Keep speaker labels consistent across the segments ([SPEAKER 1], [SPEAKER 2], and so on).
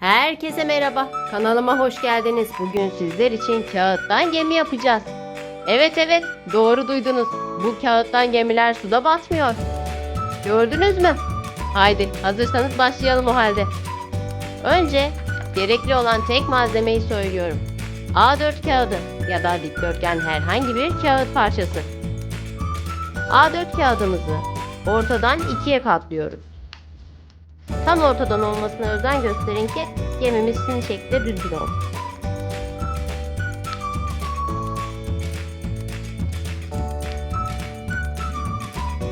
[SPEAKER 1] Herkese merhaba. Kanalıma hoş geldiniz. Bugün sizler için kağıttan gemi yapacağız. Evet evet, doğru duydunuz. Bu kağıttan gemiler suda batmıyor. Gördünüz mü? Haydi, hazırsanız başlayalım o halde. Önce gerekli olan tek malzemeyi söylüyorum. A4 kağıdı ya da dikdörtgen herhangi bir kağıt parçası. A4 kağıdımızı ortadan ikiye katlıyoruz. Tam ortadan olmasına özen gösterin ki gemimizin şekli düzgün olsun.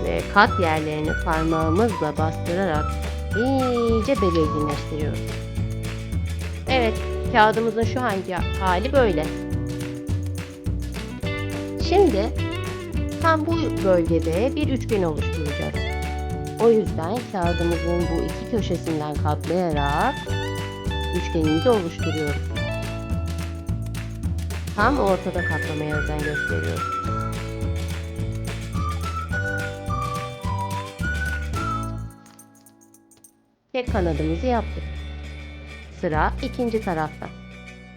[SPEAKER 1] Ve kat yerlerini parmağımızla bastırarak iyice belirginleştiriyoruz. Evet, kağıdımızın şu anki hali böyle. Şimdi tam bu bölgede bir üçgen oluşturacağız. O yüzden kağıdımızın bu iki köşesinden katlayarak üçgenimizi oluşturuyoruz. Tam ortada katlamaya özen gösteriyoruz. Tek kanadımızı yaptık. Sıra ikinci tarafta.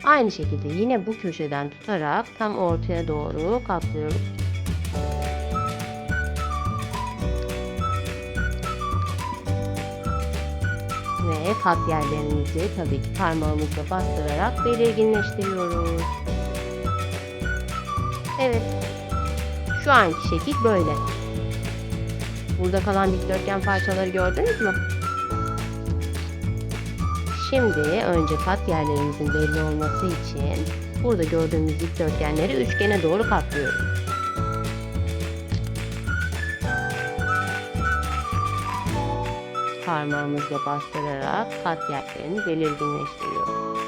[SPEAKER 1] Aynı şekilde yine bu köşeden tutarak tam ortaya doğru katlıyoruz. Ve kat yerlerimizi tabii ki parmağımızla bastırarak belirginleştiriyoruz. Evet. Şu anki şekil böyle. Burada kalan dikdörtgen parçaları gördünüz mü? Şimdi önce kat yerlerimizin belli olması için burada gördüğümüz dikdörtgenleri üçgene doğru katlıyoruz. Parmağımızla bastırarak kat yerlerini belirginleştiriyoruz.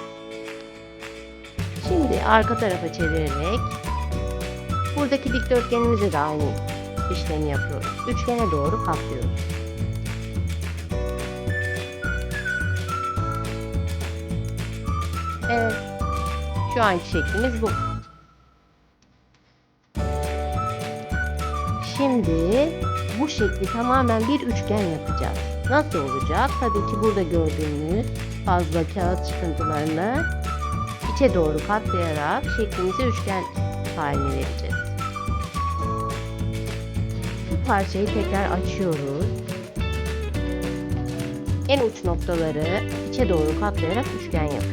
[SPEAKER 1] Şimdi arka tarafa çevirerek buradaki dikdörtgenimize de aynı işlemi yapıyoruz. Üçgene doğru katlıyoruz. Evet. Şu anki şeklimiz bu. Şimdi bu şekli tamamen bir üçgen yapacağız. Nasıl olacak? Tabii ki burada gördüğünüz fazla kağıt çıkıntılarını içe doğru katlayarak şeklimizi üçgen haline vereceğiz. Bu parçayı tekrar açıyoruz. En uç noktaları içe doğru katlayarak üçgen yapıyoruz.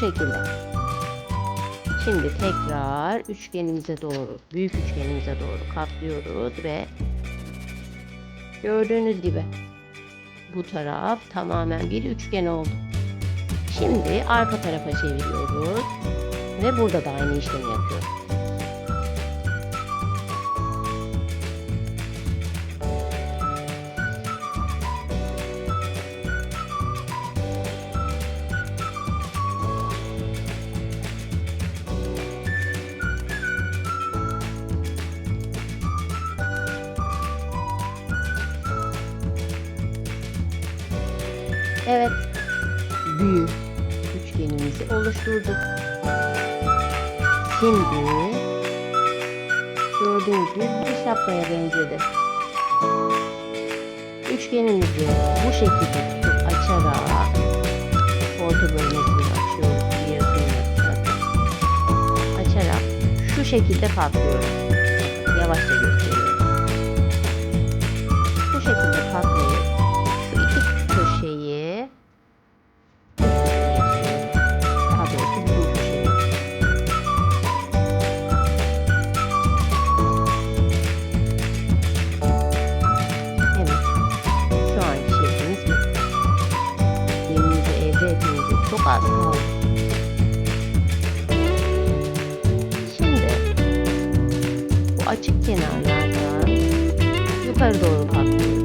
[SPEAKER 1] Şekilde. Şimdi tekrar üçgenimize doğru, büyük üçgenimize doğru katlıyoruz ve gördüğünüz gibi bu taraf tamamen bir üçgen oldu. Şimdi arka tarafa çeviriyoruz ve burada da aynı işlemi yapıyoruz. Evet. Büyük üçgenimizi oluşturduk. Şimdi gördüğünüz gibi bir şapkaya benzedi. Üçgenimizi bu şekilde açarak orta bölmesini açıyoruz. Açarak şu şekilde katlıyoruz. Yavaşça gösteriyorum. lazım. Şimdi bu açık kenarlardan yukarı doğru katlıyorum.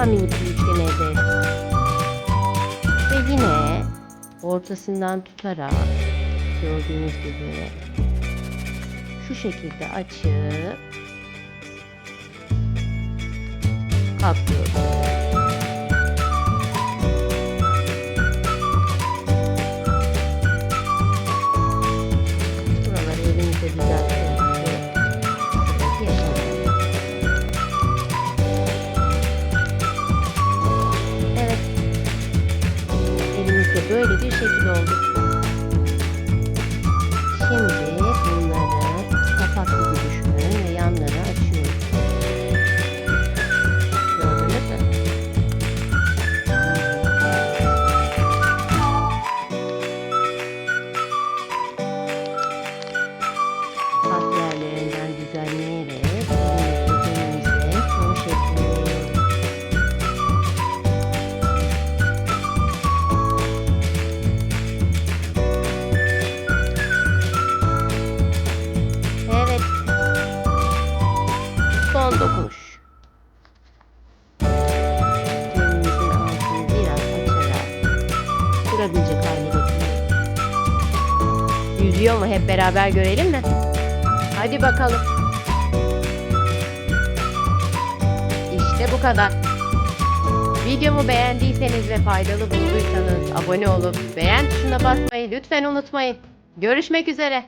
[SPEAKER 1] daha minik bir üçgen. Ve yine ortasından tutarak gördüğünüz gibi şu şekilde açıp kaplıyoruz. Buraları elimizle yaşamıyor. Evet. Elimizde böyle bir şekil oldu. Yüzüyor mu? Hep beraber görelim mi? Hadi bakalım. İşte bu kadar. Videomu beğendiyseniz ve faydalı bulduysanız abone olup beğen tuşuna basmayı lütfen unutmayın. Görüşmek üzere.